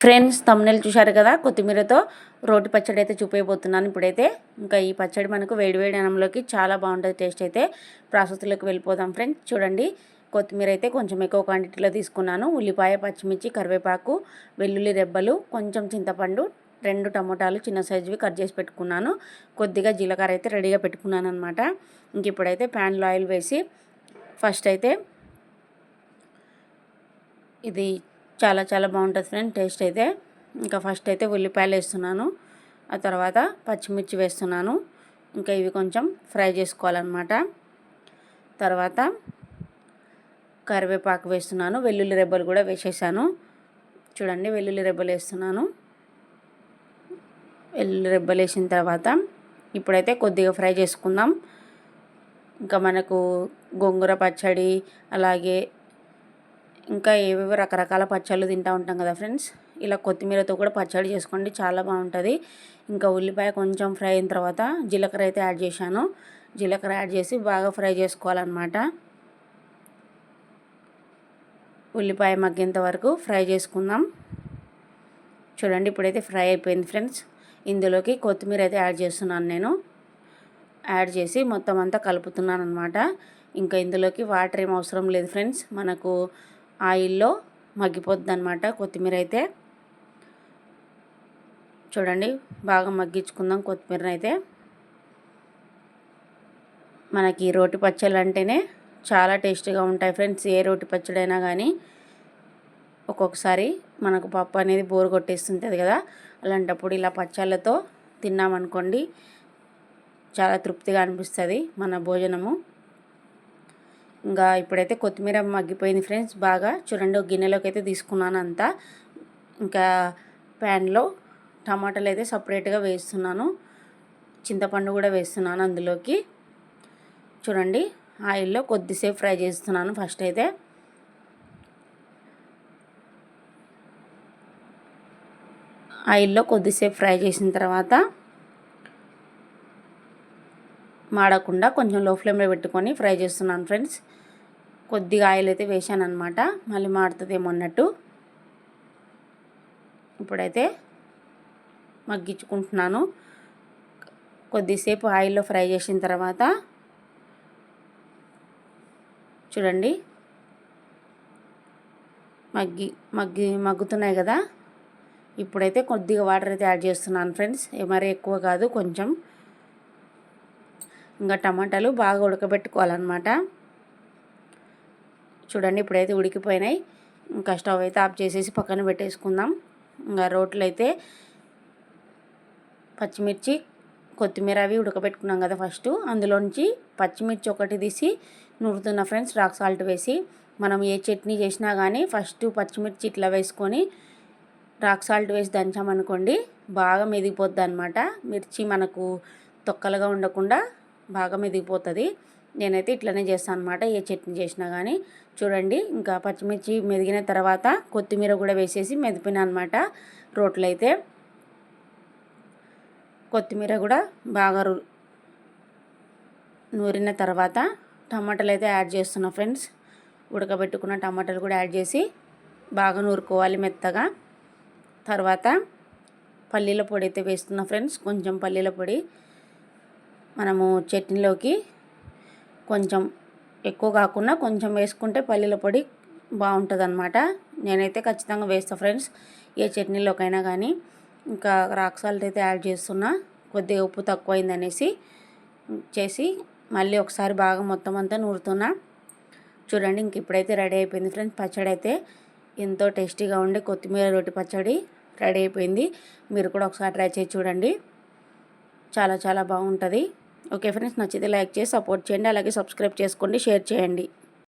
Friends తమ్ముళ్ళు చూశారు కదా కొత్తిమీరతో రోటి పచ్చడి అయితే చూపేయబోతున్నాను ఇప్పుడైతే. ఇంకా ఈ పచ్చడి మనకు వేడివేడి అన్నంలోకి చాలా బాగుంటుంది టేస్ట్ అయితే. ప్రాసెస్లోకి వెళ్ళిపోదాం ఫ్రెండ్స్ చూడండి. కొత్తిమీర అయితే కొంచెం ఎక్కువ క్వాంటిటీలో తీసుకున్నాను. ఉల్లిపాయ పచ్చిమిర్చి కరివేపాకు వెల్లుల్లి రెబ్బలు కొంచెం చింతపండు రెండు టమోటాలు చిన్న సైజువి కట్ చేసి పెట్టుకున్నాను. కొద్దిగా జీలకర్ర అయితే రెడీగా పెట్టుకున్నాను అనమాట ఇంక ఇప్పుడైతే ప్యాన్లో ఆయిల్ వేసి ఫస్ట్ అయితే ఇది చాలా చాలా బాగుంటుంది ఫ్రెండ్ టేస్ట్ అయితే. ఇంకా ఫస్ట్ అయితే ఉల్లిపాయలు వేస్తున్నాను. ఆ తర్వాత పచ్చిమిర్చి వేస్తున్నాను. ఇంకా ఇవి కొంచెం ఫ్రై చేసుకోవాలన్నమాట. తర్వాత కరివేపాకు వేస్తున్నాను. వెల్లుల్లి రెబ్బలు కూడా వేసేసాను. చూడండి వెల్లుల్లి రెబ్బలు వేస్తున్నాను. వెల్లుల్లి రెబ్బలు వేసిన తర్వాత ఇప్పుడైతే కొద్దిగా ఫ్రై చేసుకుందాం. ఇంకా మనకు గోంగూర పచ్చడి అలాగే ఇంకా ఏవేవో రకరకాల పచ్చళ్ళు తింటూ ఉంటాం కదా ఫ్రెండ్స్. ఇలా కొత్తిమీరతో కూడా పచ్చడి చేసుకోండి చాలా బాగుంటుంది. ఇంకా ఉల్లిపాయ కొంచెం ఫ్రై అయిన తర్వాత జీలకర్ర అయితే యాడ్ చేశాను. జీలకర్ర యాడ్ చేసి బాగా ఫ్రై చేసుకోవాలన్నమాట. ఉల్లిపాయ మగ్గేంత వరకు ఫ్రై చేసుకుందాం. చూడండి ఇప్పుడైతే ఫ్రై అయిపోయింది ఫ్రెండ్స్. ఇందులోకి కొత్తిమీర అయితే యాడ్ చేస్తున్నాను నేను. యాడ్ చేసి మొత్తం అంతా కలుపుతున్నాను అనమాట ఇంకా ఇందులోకి వాటర్ ఏం అవసరం లేదు ఫ్రెండ్స్. మనకు ఆయిల్లో మగ్గిపోద్ది అనమాట కొత్తిమీర అయితే చూడండి బాగా మగ్గించుకుందాం కొత్తిమీర అయితే మనకి రోటి పచ్చళ్ళు అంటేనే చాలా టేస్టీగా ఉంటాయి ఫ్రెండ్స్. ఏ రోటి పచ్చడి అయినా కానీ ఒక్కొక్కసారి మనకు పప్పు అనేది బోరు కొట్టేస్తుంటుంది కదా. అలాంటప్పుడు ఇలా పచ్చళ్ళతో తిన్నామనుకోండి చాలా తృప్తిగా అనిపిస్తుంది మన భోజనము. ఇంకా ఇప్పుడైతే కొత్తిమీర మగ్గిపోయింది ఫ్రెండ్స్. బాగా చూడండి ఒక గిన్నెలోకి అయితే తీసుకున్నాను అంతా ఇంకా ప్యాన్లో టమాటాలు అయితే సపరేట్గా వేస్తున్నాను. చింతపండు కూడా వేస్తున్నాను అందులోకి. చూడండి ఆయిల్లో కొద్దిసేపు ఫ్రై చేస్తున్నాను ఫస్ట్ అయితే. ఆయిల్లో కొద్దిసేపు ఫ్రై చేసిన తర్వాత మాడకుండా కొంచెం లో ఫ్లేమ్లో పెట్టుకొని ఫ్రై చేస్తున్నాను ఫ్రెండ్స్ కొద్దిగా ఆయిల్ అయితే వేసాను అనమాట మళ్ళీ మాడుతుందేమో అన్నట్టు. ఇప్పుడైతే మగ్గించుకుంటున్నాను. కొద్దిసేపు ఆయిల్లో ఫ్రై చేసిన తర్వాత చూడండి. మగ్గి మగ్గి మగ్గుతున్నాయి కదా. ఇప్పుడైతే కొద్దిగా వాటర్ అయితే యాడ్ చేస్తున్నాను ఫ్రెండ్స్ మరీ ఎక్కువ కాదు కొంచెం. ఇంకా టమాటాలు బాగా ఉడకబెట్టుకోవాలన్నమాట. చూడండి ఇప్పుడైతే ఉడికిపోయినాయి. ఇంకా స్టవ్ అయితే ఆఫ్ చేసేసి పక్కన పెట్టేసుకుందాం. ఇంకా రోట్లు అయితే పచ్చిమిర్చి కొత్తిమీర అవి ఉడకబెట్టుకున్నాం కదా ఫస్ట్. అందులోంచి పచ్చిమిర్చి ఒకటి తీసి నూరుతున్న ఫ్రెండ్స్ రాక్ సాల్ట్ వేసి మనం ఏ చట్నీ చేసినా కానీ ఫస్ట్ పచ్చిమిర్చి ఇట్లా వేసుకొని రాక్ సాల్ట్ వేసి దంచామనుకోండి బాగా మెదిగిపోద్ది అనమాట మిర్చి మనకు తొక్కలుగా ఉండకుండా బాగా మెదిగిపోతుంది నేనైతే ఇట్లనే చేస్తాను అనమాట ఏ చట్నీ చేసినా కానీ చూడండి ఇంకా పచ్చిమిర్చి మెదిగిన తర్వాత కొత్తిమీర కూడా వేసేసి మెదిపినా అనమాట రోట్లు అయితే కొత్తిమీర కూడా బాగా నూరిన తర్వాత టమాటాలు అయితే యాడ్ చేస్తున్నా ఫ్రెండ్స్. ఉడకబెట్టుకున్న టమాటాలు కూడా యాడ్ చేసి బాగా నూరుకోవాలి మెత్తగా. తర్వాత పల్లీల పొడి అయితే వేస్తున్నా ఫ్రెండ్స్. కొంచెం పల్లీల పొడి. మనము చట్నీలోకి కొంచెం ఎక్కువ కాకుండా కొంచెం వేసుకుంటే పల్లీల పొడి బాగుంటుంది అనమాట నేనైతే ఖచ్చితంగా వేస్తాను ఫ్రెండ్స్ ఏ చట్నీలోకైనా కానీ ఇంకా రాక్ సాల్ట్ అయితే యాడ్ చేస్తున్నా కొద్దిగా ఉప్పు తక్కువైందనేసి చేసి మళ్ళీ ఒకసారి బాగా మొత్తం అంతా నూరుతున్నా. చూడండి ఇంక ఇప్పుడైతే రెడీ అయిపోయింది ఫ్రెండ్స్ పచ్చడి అయితే ఎంతో టేస్టీగా ఉండే కొత్తిమీర రొట్టి పచ్చడి రెడీ అయిపోయింది. మీరు కూడా ఒకసారి ట్రై చేసి చూడండి. చాలా చాలా బాగుంటుంది. ఓకే ఫ్రెండ్స్ నచ్చితే లైక్ చేసి సపోర్ట్ చేయండి అలాగే సబ్స్క్రైబ్ చేసుకోండి షేర్ చేయండి.